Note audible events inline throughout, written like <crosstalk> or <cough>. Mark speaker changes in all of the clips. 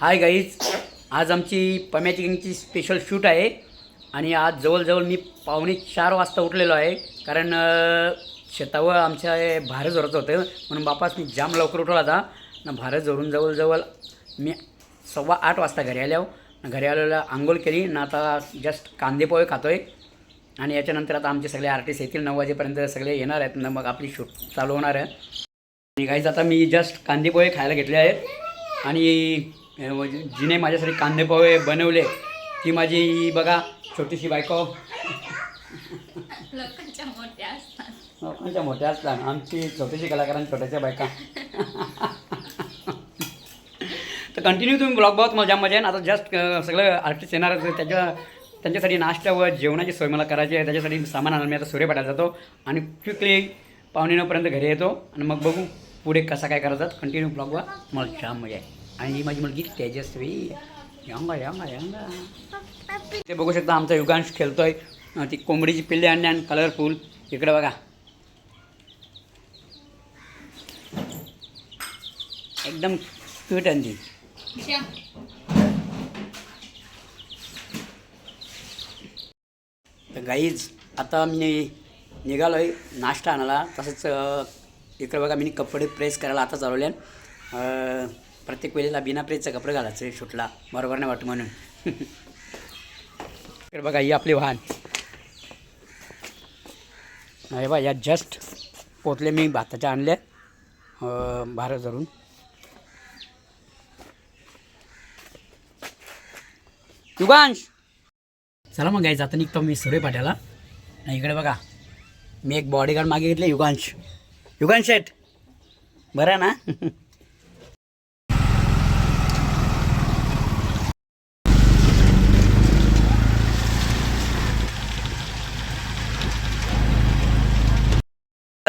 Speaker 1: Hi guys आज आमची पम्याची गँगची special shoot आहे. आणि आज जवळजवळ मी पावणे चार वाजता उठलेलो आहे. कारण शेतावर आमच्या भारत जोराचं होतं. म्हणून बापास मी जाम लवकर उठवला होता. ना भारत जोरून जवळजवळ मी सव्वा आठ वाजता घरी आल्यावर घरी आलेला आंघोळ केली. ना आता जस्ट कांदेपोहे खातो आहे आणि याच्यानंतर आता आमचे सगळे आर्टिस्ट येतील. नऊ वाजेपर्यंत सगळे येणार आहेत. ना मग आपली शूट चालू होणार आहे. आणि गाईज आता मी जस्ट कांदेपोहे खायला घेतले आहेत. आणि जिने माझ्यासाठी कांदे पोहे बनवले ती माझी बघा छोटीशी बायको.
Speaker 2: लोकांच्या मोठ्या असतात.
Speaker 1: आमची छोटीशी कलाकारांची छोट्याच्या बायका. तर कंटिन्यू तुम्ही ब्लॉग बघत मजा मजा आहे आता जस्ट सगळं आर्टिस्ट येणार त्याच्या त्यांच्यासाठी नाश्ता व जेवणाची सोय मला करायची आहे. त्याच्यासाठी सामान आणून मी आता सूर्यपाठाला जातो आणि क्विकली पावणे नऊपर्यंत घरी येतो. आणि मग बघू पुढे कसा काय करायचा कंटिन्यू ब्लॉगवर मला छान मजा आहे. आणि ही माझी मुलगी तेजस्वी. यांगा यांगा यांगा. ते बघू शकता आमचा युगांश खेळतोय. ती कोंबडीची पिल्ले आणणे आणि कलरफुल इकडे बघा. एकदम क्यूट आणि ती. तर गाईज आता मी निघालो आहे नाश्ता आणायला. तसंच इकडे बघा मी कपडे प्रेस करायला आता चालवले प्रत्येक वेळेला बिना प्रेसचे कपडे घालायचं शूटला. बरोबर नाही वाटतं म्हणून. <laughs> इकडे बघा ही आपली वाहन. अरे बा या जस्ट पोचले मी भाताच्या आणले भारत धरून. युगांश! चला मग गायचं आता निघतो मी सुरे पाट्याला. आणि इकडे बघा मी एक बॉडीगार्ड मागे घेतले युगांश. युगांश शेट बरं ना? <laughs>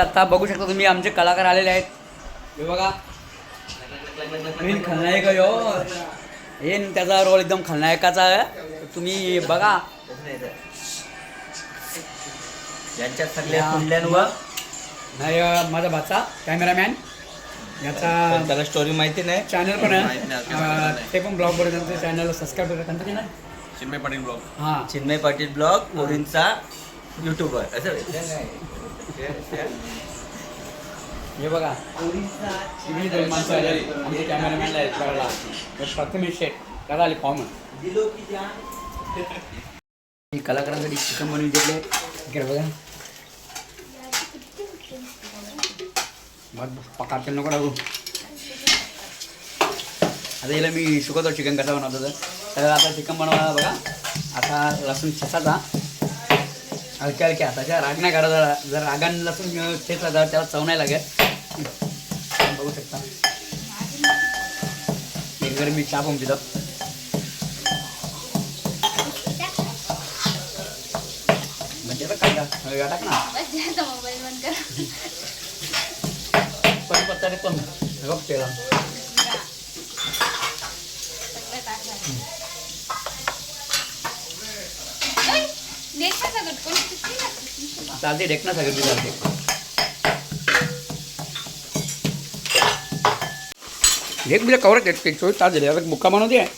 Speaker 1: आता बघू शकता तुम्ही आमचे कलाकार आलेले आहेत. हे बघा. मेन खलनायक आहे हो. हे त्याचा रोल एकदम खलनायकाचा आहे. तुम्ही बघा.
Speaker 3: यांच्या सगळ्या
Speaker 1: या.
Speaker 3: कुंडल्यांवर
Speaker 1: नाही माझा भाचा कॅमेरामॅन याचा
Speaker 3: त्याला स्टोरी माहिती नाही.
Speaker 1: चॅनल पण
Speaker 4: माहीत नाही,
Speaker 1: आहे
Speaker 4: नाही.
Speaker 1: ते पण ब्लॉग वर त्यांचं चॅनल सबस्क्राईब करा. त्यांचं चॅनल
Speaker 4: चिन्मय पाटील ब्लॉग
Speaker 1: हां.
Speaker 3: चिन्मय पाटील ब्लॉग पोरींचा युट्यूबर असं
Speaker 1: हे बघा. तुम्ही दोन माणसं आले आमचे कॅमेरामॅनला आहेत करायला प्रथमेश शेट करा आले कॉमन कलाकारांसाठी चिकन बनवून घेतले इकडे बघा. मग पकाचे नको लागू. आता याला मी शिकवतो चिकन कसं बनवतो तर. आता चिकन बनवायला बघा. आता लसूण ठेचाचा हलक्या हलक्या. हाताच्या राग नाही काढायचा जर रागाने लसूण ठेचला तर त्याला चव नाही लागेल बघू शकता. एक जर मी चहा पितो म्हणजे काय टाक ना.
Speaker 2: करा.
Speaker 1: पण पत्ता हे बघ तेला
Speaker 2: सगळं टाकलं ओय, देख ना सगळं कोणी किती लागतं?
Speaker 1: चालते डेक ना सगळं चालते एक बिला कवर देते चोवीस तास झाले आता बुक्का बनवते
Speaker 2: एक ना.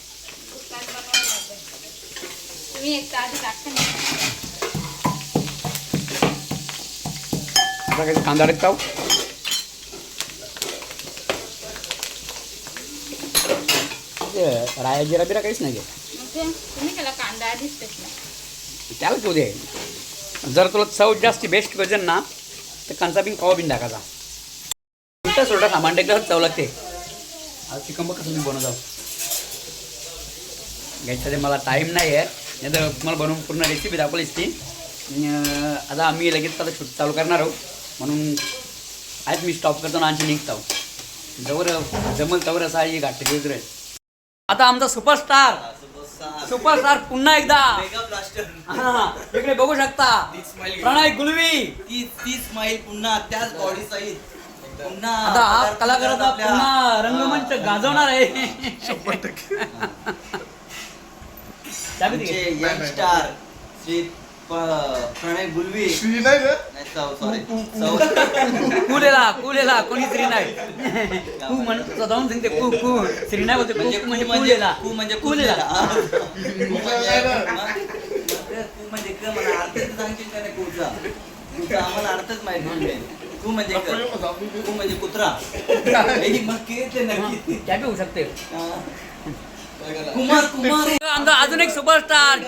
Speaker 1: आता काही कांदा टाकता राया जिरा बिरा काहीच नाही
Speaker 2: त्याला
Speaker 1: तू दे. जर तुला चव जास्ती बेस्ट पाहिजे ना तर कांचा बिन कवा बिन टाकायचा. उलटा सोडा सामान टाकल्यावर चव लागते. आता चिकन बघ कसं मी बनवतो? घ्यायचं मला टाईम नाही आहे नाही तर तुम्हाला बनवून पूर्ण रेसिपी दाखवलीच ती आता आम्ही लगेच आता शूट चालू करणार आहोत. म्हणून आज मी स्टॉप करतो आणि निघतो. जवळ जमल तवर असा ही घाट घेत आता आमचा सुपरस्टार सुपरस्टार पुन्हा एकदा. हा, इकडे बघू शकता. प्रणय गुलवी.
Speaker 3: ती तीस माईल पुन्हा त्याच बॉडी सहित पुन्हा
Speaker 1: आता हा कलाकाराचा
Speaker 3: आपल्या-
Speaker 1: पुन्हा रंगमंच गाजवणार आहे. चाबी दे.
Speaker 3: आमचे यंग स्टार श्री प- प्रणय गुलवी.
Speaker 4: श्री नाही <laughs>
Speaker 1: कुलेला कुलेला कोणी <laughs> कू म्हणून स्वतःहून सांगते कू कू. स्त्री नाही बोलते
Speaker 3: म्हणजे
Speaker 1: कू कुलेला
Speaker 3: कू म्हणजे
Speaker 1: कुलेला <laughs>
Speaker 3: कू म्हणजे कू म्हणजे क मला अर्थ तर सांगशील का नाही कूचा? कूचा आम्हाला अर्थच माहीत कू म्हणजे क. कू म्हणजे कुत्रा. ए, मग के ते नक्की.
Speaker 1: त्या बी होऊ शकते.
Speaker 3: कुमार कुमार.
Speaker 1: आमचा अजून एक superstar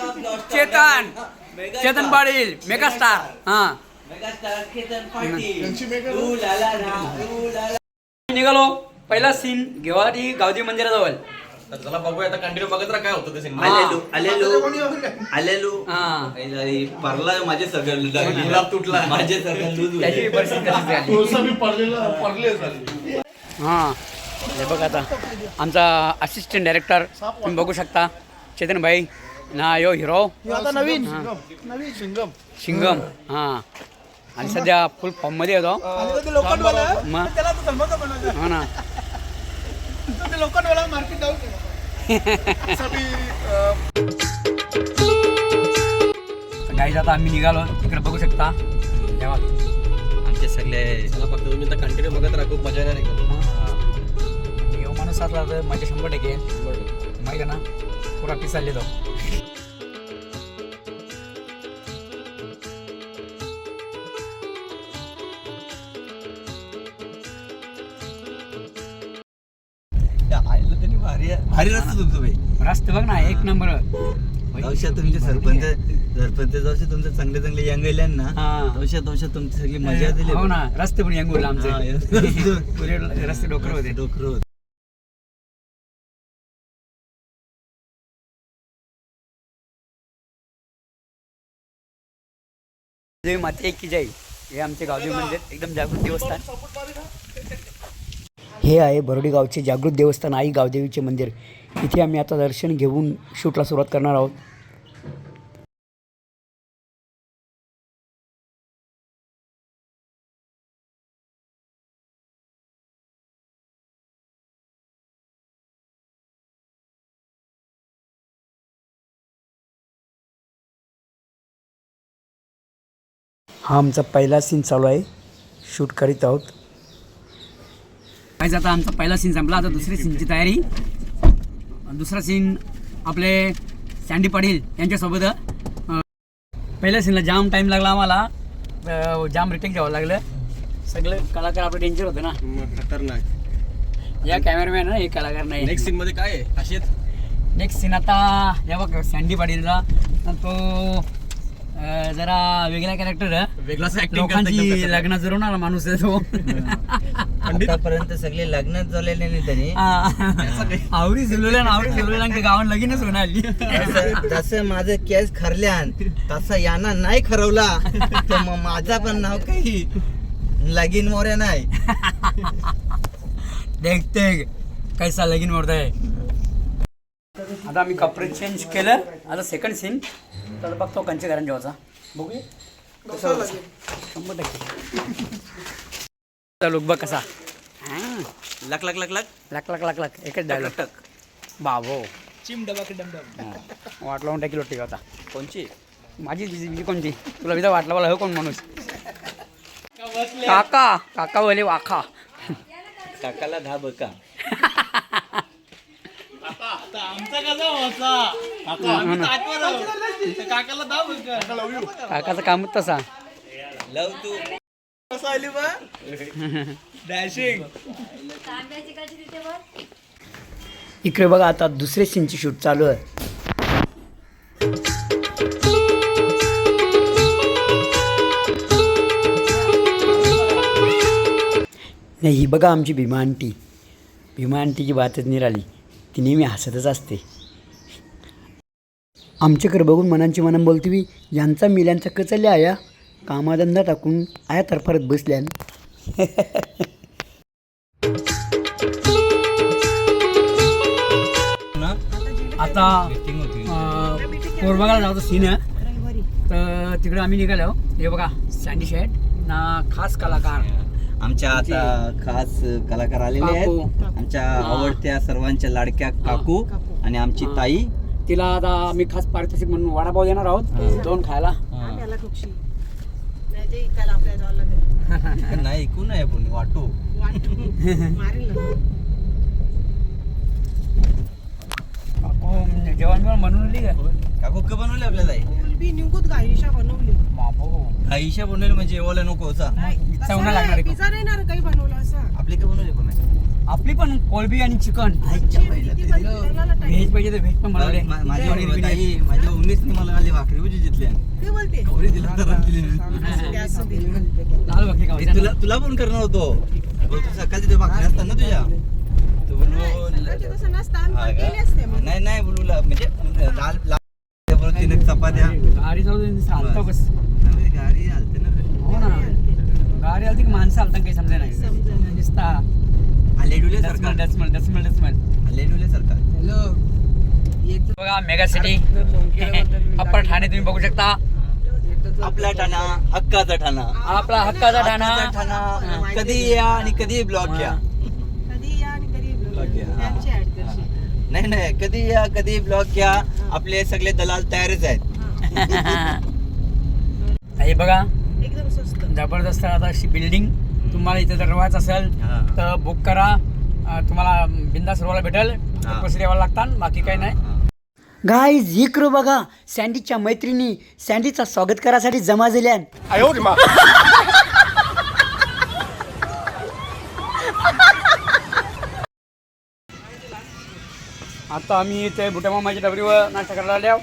Speaker 1: Chetan. Chetan Patil megastar. हा. निघालो. पहिला सीन घेवाडी गावदेवी मंदिराजवळ.
Speaker 5: तर चला बघूया आता कंटिन्यू बघत राहा काय होतं ते सिनेमा
Speaker 3: आलेलो आलेलो आलेलो.
Speaker 1: हा.
Speaker 3: परला माझे सगळं
Speaker 5: गुलाब तुटला.
Speaker 3: माझे सगळं लूज
Speaker 1: त्याची. परिस्थिती तशीच झाली. हा. हे बघ आता. आमचा असिस्टंट डायरेक्टर तुम्ही बघू शकता. चेतन भाई ना यो हिरो.
Speaker 4: आता नवीन नवीन सिंगम.
Speaker 1: शिंगम हा. आणि सध्या फुल फॉर्ममध्ये येतो. मग? हो ना. <laughs>
Speaker 4: मार्केट
Speaker 1: गाईज <laughs> आता आम्ही निघालो. तिकडे बघू शकता. तेव्हा
Speaker 3: आमचे सगळे
Speaker 5: चला फक्त तुम्ही तर कंटिन्यू बघत राहा. खूप मजा येणार एकदम
Speaker 1: यो माणूस असला तर माझे शंभर टक्के. माहिती आहे ना? पुरा पिसाले तो
Speaker 3: रस्ते
Speaker 1: बघ ना एक नंबर.
Speaker 3: जाऊशा तुमचे सरपंच सरपंच जाऊशा तुमचे चांगले चांगले यंग येल्या ना. जाऊशा जाऊशा तुमची सगळी मजा दिली
Speaker 1: हो ना रस्ते पण यंगूरला
Speaker 3: हा,
Speaker 1: आमचे <laughs> रस्ते डोकर होते.
Speaker 3: डोकर होत.
Speaker 1: देवी माते एक की जय. हे आमचे गावदेवी मंदिर एकदम जागृत देवस्थान. हे आहे बरोडी गावचे जागृत देवस्थान आई गावदेवीचे मंदिर. इथे आम्ही आता दर्शन घेऊन शूटला सुरुवात करणार आहोत. हा आमचा पहिला सीन चालू आहे. शूट करीत आहोत. आता आमचा पहिला सीन संपला. आता दुसरी सीनची तयारी. दुसरा सीन आपले सँडी पाटील यांच्यासोबत पहिल्या सीनला जाम टाईम लागला आम्हाला. जाम रिटेक घ्यावं लागलं. सगळे कलाकार आपले डेंजर होते ना.
Speaker 5: खतरनाक.
Speaker 1: या कॅमेरामॅन हे कलाकार नाही.
Speaker 5: नेक्स्ट सीन मध्ये काय आहे? अशीच
Speaker 1: नेक्स्ट सीन आता या बघ सँडी पाटीलचा तो जरा वेगळा कॅरेक्टर
Speaker 5: वेगळाच ऍक्टिंग
Speaker 1: लोकांची लग्न जुरवणारा माणूस आहे तो.
Speaker 3: आतापर्यंत सगळे लग्नच झालेले नाही त्यांनी
Speaker 1: आवडी झुलवल्या ना आवडी झुलवल्या की गावात लगीनच होणार.
Speaker 3: जसं- माझं केस खरल्यान तसं यांना नाही खरवला तर मग माझा पण नाव काही लगीन मोऱ्या नाही.
Speaker 1: देखते कैसा लगीन मोडत आहे आता आम्ही कपडे चेंज केलं. आता सेकंड सीन तर बघतो कंचे कारण जेवाचा बघूया? शंभर टक्के. लुक बघ कसा. हां.
Speaker 3: लक लक लक लक.
Speaker 1: लाख लाख लाख लाख एकच डायलॉग बाबो. चिम डबा वाट लावून टाकी लोटी होता कोणची? माझी जी कोणची तुला विधा वाटला मला हो कोण माणूस? काका काका बोले वाखा.
Speaker 3: काकाला दहा बका.
Speaker 1: काकाचं कामच तसा.
Speaker 3: लव तू.
Speaker 1: इकडे बघा आता दुसरे सीनची शूट चालू आहे. नाही ही बघा आमची भीमा आंटी. भीमा आंटीची बातच निराली ती नेहमी हसतच असते. आमच्याकडे बघून मनांची मनं बोलते बी यांचा मिल्यांचा कचल्या आया कामाधंदा टाकून आया तरफरत बसल्यान. आता कोरबागाला जायचं सीन आहे. तर तिकडे आम्ही निघालो. हे बघा सँडी शेट ना खास कलाकार.
Speaker 3: आमच्या आता खास कलाकार आलेले. आहेत. आमच्या. आवडत्या सर्वांच्या लाडक्या काकू आणि आमची ताई.
Speaker 1: तिला आता आम्ही खास पारितोषिक म्हणून वडापाव देणार आहोत. दोन खायला.
Speaker 6: ते इकायला आपल्या जावं लागेल. <laughs>
Speaker 3: नाही ऐकू नाही आपण वाटू.
Speaker 6: वाटू. मारेल
Speaker 1: काकू जेवण बिवण बनवून दिली का
Speaker 3: काकू का बनवले आपल्याला?
Speaker 6: कोलबी निघूत गाईशा बनवली.
Speaker 3: आईशा बनवले म्हणजे एवढा नको होता
Speaker 1: होणार लागणार
Speaker 6: पिझ्झा नाही ना काही बनवलं असं.
Speaker 3: आपले का बनवले पण?
Speaker 1: आपली पण कोळबी आणि चिकन.
Speaker 6: बनवलं त्याला.
Speaker 1: व्हेज पाहिजे तर व्हेज पण बनवले.
Speaker 3: मा- माझी आई- ताई, माझ्या उन्नीसनी मला माझी भाकरी बुजी जितल्या तुला तुला पण करणार होतो. बरं, तू सकाळची ते भाकरी असतात ना तुझ्या? तू. नाही नाही बोलू म्हणजे लाल लाल बरोबर तीन चपात्या.
Speaker 1: गाडी चालतो बस.
Speaker 3: गाडी ना.
Speaker 1: हो ना. गाडी आली की माणसं आलता काही समजा नाही.
Speaker 6: समजेना.
Speaker 1: दिसता
Speaker 3: आलेडुले सरकार. आलेडुले सरकार.
Speaker 1: बघा मेगा सिटी. <laughs> अप्पर ठाणे तुम्ही बघू शकता.
Speaker 3: आपला ठाणा हक्काचा ठाणा.
Speaker 1: आपला हक्काचा ठाणा
Speaker 3: हक्काचा ठाणा. कधी या आणि कधी ब्लॉक घ्या
Speaker 6: कधी या आणि कधी. त्यांची ऍड करशी
Speaker 3: नाही नाही कधी या कधी ब्लॉक घ्या आपले सगळे दलाल तयारच आहेत.
Speaker 1: हे. बघा.
Speaker 6: एकदम स्वस्त.
Speaker 1: जबरदस्त आता अशी बिल्डिंग तुम्हाला इथे जर राहायचं असेल
Speaker 3: हा.
Speaker 1: तर बुक करा. अं, तुम्हाला बिंदास रोला भेटेल.
Speaker 3: हा.
Speaker 1: पैसे द्यावा लागतात. बाकी काही नाही. गाईज इकडं बघा. सँडीच्या मैत्रिणी सँडीचा स्वागत करासाठी जमा झाल्या आता आम्ही इथे बुटामा माझ्या डबरीवर नाश्ता करायला आल्या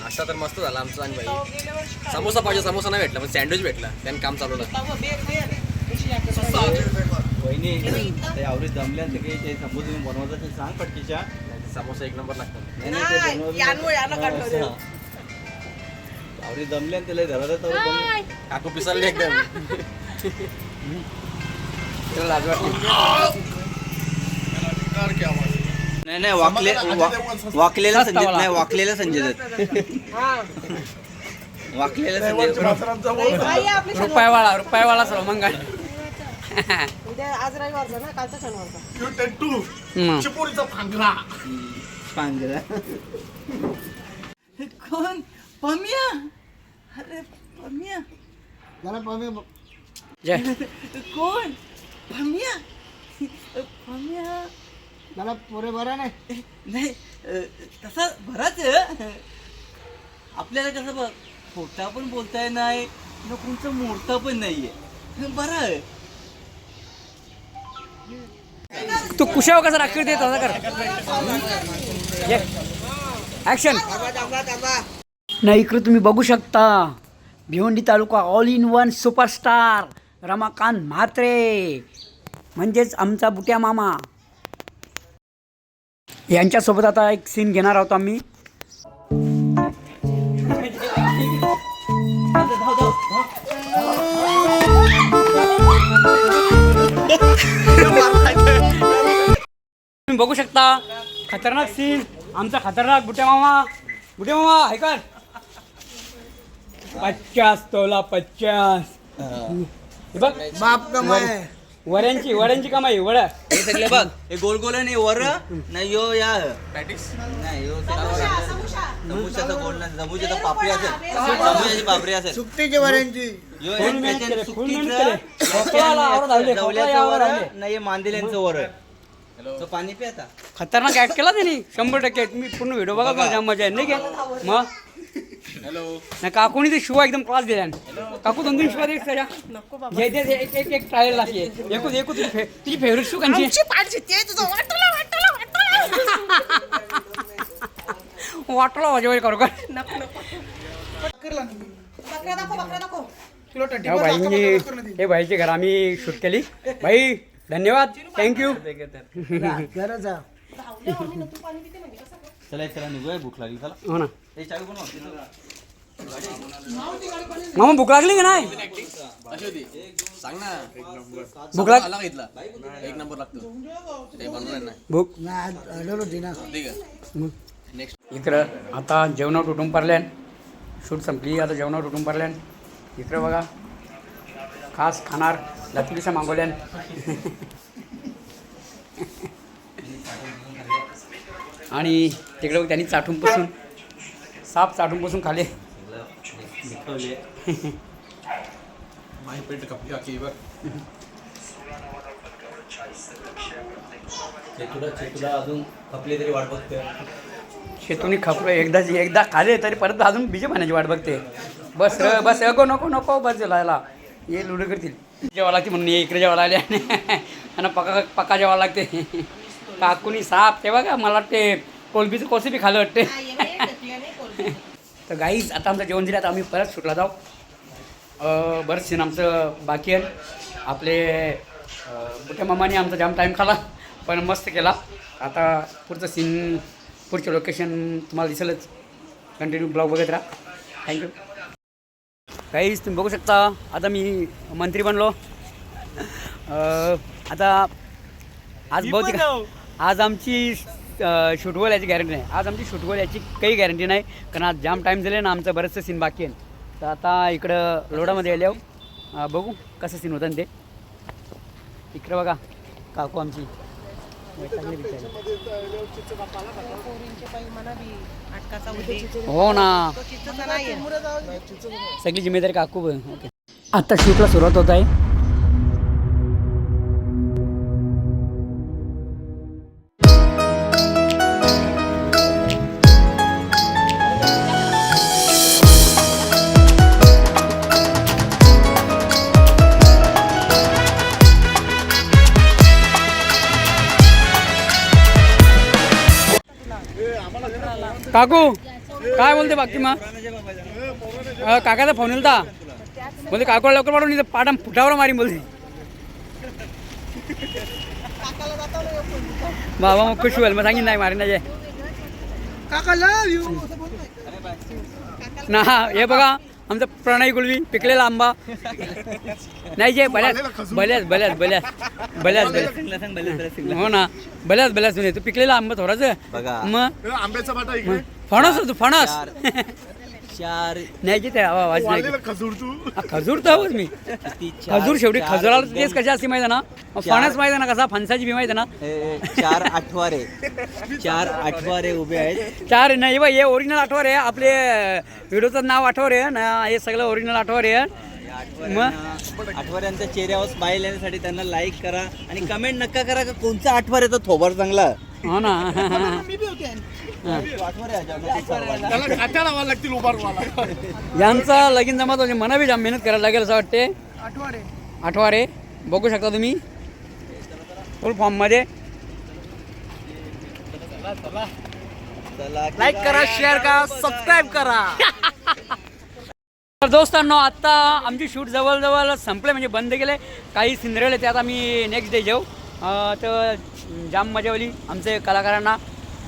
Speaker 5: नाश्ता तर मस्त झाला आमचा आणि भाई समोसा पाहिजे समोसा नाही भेटला पण सँडविच भेटला. त्याने काम चालवलं
Speaker 3: बहिणी आवडीत जमल्या ते काही समोर बनवायचं ते सांग पटकीच्या.
Speaker 5: समोसा एक नंबर लागतो.
Speaker 3: जमल्या आणि त्याला बनवून-
Speaker 5: काकू पिसालली एकदम.
Speaker 1: त्याला लाज वाटली.
Speaker 3: नाही नाही वाकले वाकलेला संजय. नाही वाकलेला संजय दत्त.
Speaker 6: हा.
Speaker 3: वाकलेला संजय.
Speaker 1: रुपयावाळा रुपयावाळा सर्व मंगाळ
Speaker 6: ना
Speaker 3: कोण? पमिया? अरे पमिया.
Speaker 1: जरा पाहूया
Speaker 3: कोण? पमिया? पमिया.
Speaker 7: जरा पोरे बरा नाही.
Speaker 3: नाही तसा बराच आपल्याला कसं बघ खोटा पण बोलताय नाही ना कोणचं मोडता पण नाहीये. बरं आहे.
Speaker 1: तू कुशाव कसा राखीव देत होता? कर. ऍक्शन नाही इकडे तुम्ही बघू शकता. Bhiwandi taluka all in one superstar Ramakant Mhatre. म्हणजेच आमचा बुट्या मामा. यांच्यासोबत आता एक सीन घेणार आहोत आम्ही. <laughs> तुम्ही बघू शकता. खतरनाक सीन आमचा खतरनाक बुट्या मामा. बुट्या मामा ऐका पचास तोला पचास हे बघ.
Speaker 7: बाप कमाय
Speaker 1: वड्यांची वड्यांची कमाई वड्या
Speaker 3: हे सगळे बघ. हे गोल गोल नाही वर. नाही यो या. नाही यो गोल पापडी असेल. पापडी असेल.
Speaker 7: वऱ्यांची.
Speaker 3: यो
Speaker 1: धावले, खोकला यावर.
Speaker 3: नाही मांदिल्यांचं वर. तो पाणी पिता
Speaker 1: खतरनाक ऍक्ट केला त्यांनी. शंभर टक्के. तुम्ही पूर्ण व्हिडिओ बघा मजा मजा आहे नाही का? मग?
Speaker 5: हॅलो
Speaker 1: नाही काकूनी ते शिवा एकदम क्लास दिल्या काकू दोन तीन शिवा एक एक एक ट्रायल लागते एकू एकू तुझी फे- तुझी फेवरेट शू कांची
Speaker 6: आमची पाठ जिते तुझं. वाटलं वाटलं वाटलं.
Speaker 1: वाटला वाजेवारी करू का?
Speaker 6: नको नको. बकरा दाखव बकरा दाखव.
Speaker 7: तुला टट्टी
Speaker 1: ह्या भाईंनी हे भाईची घर आम्ही शूट केली. भाई धन्यवाद. थँक्यू <laughs>
Speaker 7: जा
Speaker 3: चला चला निघूया भूक लागली चला.
Speaker 1: हो ना.
Speaker 3: हे चावी कोण वापरतं?
Speaker 1: मामा भूक लागली की नाही?
Speaker 5: होती सांग ना.
Speaker 1: भूक लाग
Speaker 5: आला का इथला? एक नंबर लागतो. ते बनवलं नाही.
Speaker 1: भूक.
Speaker 7: नाही आढळ होती ना.
Speaker 5: ठीक आहे नेक्स्ट
Speaker 1: इकडं आता जेवणावर उठून पडल्यान. शूट संपली आता जेवणावर उठून पडल्यान. इकडं बघा. खास खाणार. लतुलीचा मागवल्यान आणि तिकडं त्यांनी चाटून बसून साप चाटून बसून खाले.
Speaker 3: अजून खपली तरी वाट बघते
Speaker 1: शेतून खपलो एकदा एकदा खाले तरी परत अजून बीजे पाण्याची वाट बघते. बस र बस अगो नको नको बस लायला ये लुडो करतील. जेव्हा लागते म्हणून ये इकडे जेव्हा लागले आणि पका पक्का जेव्हा लागते. काकुनी साप ते बघा मला वाटते कोलबीचं कोसे बी खालं वाटते. तर गाईज आता आमचं जेवण दिलं आता आम्ही परत सुटला जाऊ. बरंच सीन आमचं बाकी आहे. आपले बुट्या मामाने आमचा जाम टाईम खाला पण मस्त केला. आता पुढचं सीन पुढचं लोकेशन तुम्हाला दिसेलच. कंटिन्यू ब्लॉग बघत राहा. थँक्यू काहीच तुम्ही बघू शकता. आता मी मंत्री बनलो. आता आज बहुतेक आज आमची शूटबॉल याची गॅरंटी नाही. आज आमची शूटबॉल याची काही गॅरंटी नाही. कारण आज जाम टाईम झाले ना आमचं बरंचसं सीन बाकी आहे. तर आता इकडं लोडामध्ये आले बघू कसं सीन होतं ते. इकडं बघा. काकू आमची. हो ना. सगळी जिम्मेदारी काकू ओके. आता शूटला सुरुवात होत आहे. काकू काय बोलते बाकी मग? काकाचा फोन येईल बोलते काकूला लवकर पाठवून इथं पाठा फुटावर मारी बोलते. बाबा मग खुश होईल मग सांगीन नाही मारी नाही
Speaker 7: काका लव यू
Speaker 1: ना हे बघा. आमचा प्रणय गुलवी पिकलेला आंबा. नाही जे बल्याच बल्याच बल्याच बल्याच बल्याच बल्याच हो ना बल्याच बल्याच तू पिकलेला आंबा थोडाच
Speaker 3: बघा.
Speaker 1: मग
Speaker 4: आंब्याचा
Speaker 1: फणस होतो फणस. <laughs>
Speaker 3: चार.
Speaker 1: नाही ते आवाज नाही.
Speaker 4: खजूर तू.
Speaker 1: हा, खजूर तर हवंच मी.
Speaker 3: किती चार-
Speaker 1: खजूर शेवटी
Speaker 3: चार
Speaker 1: खजुराला तेच कशी असते माहिती आहे ना? फणस माहिती आहे ना कसा? फणसाची बी माहिती आहे ना?
Speaker 3: चार आठवारे. चार आठवारे उभे आहेत.
Speaker 1: चार नाही बा हे ओरिजिनल आठवर आहे. आपले व्हिडिओचं नाव आठवर आहे ना? हे सगळं ओरिजिनल आठवर आहे.
Speaker 3: आठवड्यांच्या चेहऱ्यावर स्माईल येण्यासाठी त्यांना लाईक करा. आणि कमेंट नका करा का कोणचा आठवार येतो थोबार चांगला?
Speaker 1: हो ना. <laughs>
Speaker 4: त्याला काट्या लावायला लागतील उभारवाला.
Speaker 1: यांचा लगीन जमात म्हणजे मना बी जाम मेहनत करायला लागेल असं वाटते.
Speaker 7: आठवडे.
Speaker 1: आठवारे बघू शकता तुम्ही. फुल फॉर्ममध्ये
Speaker 3: चला
Speaker 4: लाईक करा शेअर करा सबस्क्राईब करा.
Speaker 1: तर दोस्तांनो आत्ता आमची शूट जवळजवळ संपले म्हणजे बंद केले काही सिंदरेल ते आता आम्ही नेक्स्ट डे जाऊ. अं, तर जाम मजा आली आमचे कलाकारांना.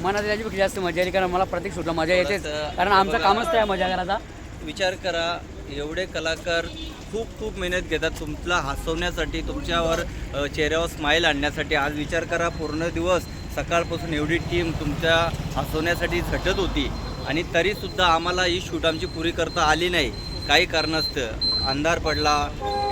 Speaker 1: मनात त्याच्यापेक्षा जास्त मजा आली कारण मला प्रत्येक शूटला मजा येतेच कारण आमचं कामच आहे मजा करायचा.
Speaker 3: विचार करा एवढे कलाकार खूप खूप मेहनत घेतात तुमला हसवण्यासाठी तुमच्यावर चेहऱ्यावर स्माईल आणण्यासाठी. आज विचार करा पूर्ण दिवस सकाळपासून एवढी टीम तुमच्या हसवण्यासाठी झटत होती. आणि तरीसुद्धा आम्हाला ही शूट आमची पुरी करता आली नाही. काही कारणास्तव अंधार पडला.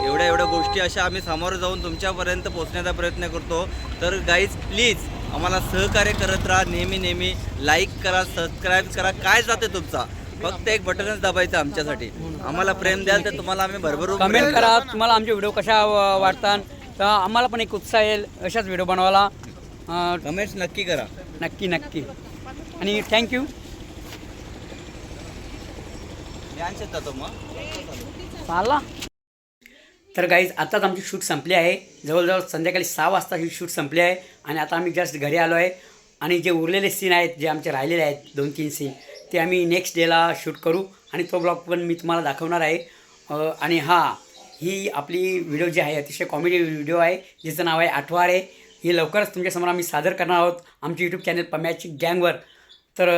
Speaker 3: एवढ्या एवढ्या गोष्टी अशा आम्ही सामोरं जाऊन तुमच्यापर्यंत पोहोचण्याचा प्रयत्न करतो. तर गाईज प्लीज आम्हाला सहकार्य करत राहा नेहमी नेहमी लाईक करा सबस्क्राईब करा. काय जाते तुमचा? फक्त एक बटनच दाबायचं आमच्यासाठी. आम्हाला प्रेम द्याल तर तुम्हाला आम्ही भरभरून
Speaker 1: कमेंट करा. तुम्हाला आमचे व्हिडिओ कशा वाटतात? तर आम्हाला पण एक उत्साह येईल अशाच व्हिडिओ बनवायला. अं,
Speaker 3: कमेंट्स नक्की करा.
Speaker 1: नक्की नक्की. आणि थँक्यू
Speaker 3: यांच्यात जातो मग.
Speaker 1: चालला. तर गाईज आताच आमची शूट संपली आहे. जवळजवळ संध्याकाळी सहा वाजता ही शूट संपली आहे. आणि आता आम्ही जस्ट घरी आलो आहे. आणि जे उरलेले सीन आहेत जे आमचे राहिलेले आहेत दोन तीन सीन ते आम्ही नेक्स्ट डेला शूट करू. आणि तो ब्लॉग पण मी तुम्हाला दाखवणार आहे. आणि हां ही आपली व्हिडिओ जी आहे अतिशय कॉमेडी व्हिडिओ आहे. जिचं नाव आहे आठवार आहे. ही लवकरच तुमच्यासमोर आम्ही सादर करणार आहोत. आमचे यूट्यूब चॅनल पम्याची गँगवर तर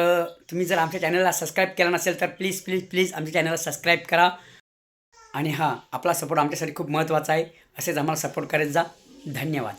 Speaker 1: तुम्ही जर आमच्या चॅनलला सबस्क्राईब केला नसेल तर प्लीज प्लीज प्लीज आमच्या चॅनलला सबस्क्राईब करा. आणि हा आपला सपोर्ट आमच्यासाठी खूप महत्त्वाचा आहे. असेच आम्हाला सपोर्ट करत जा. धन्यवाद.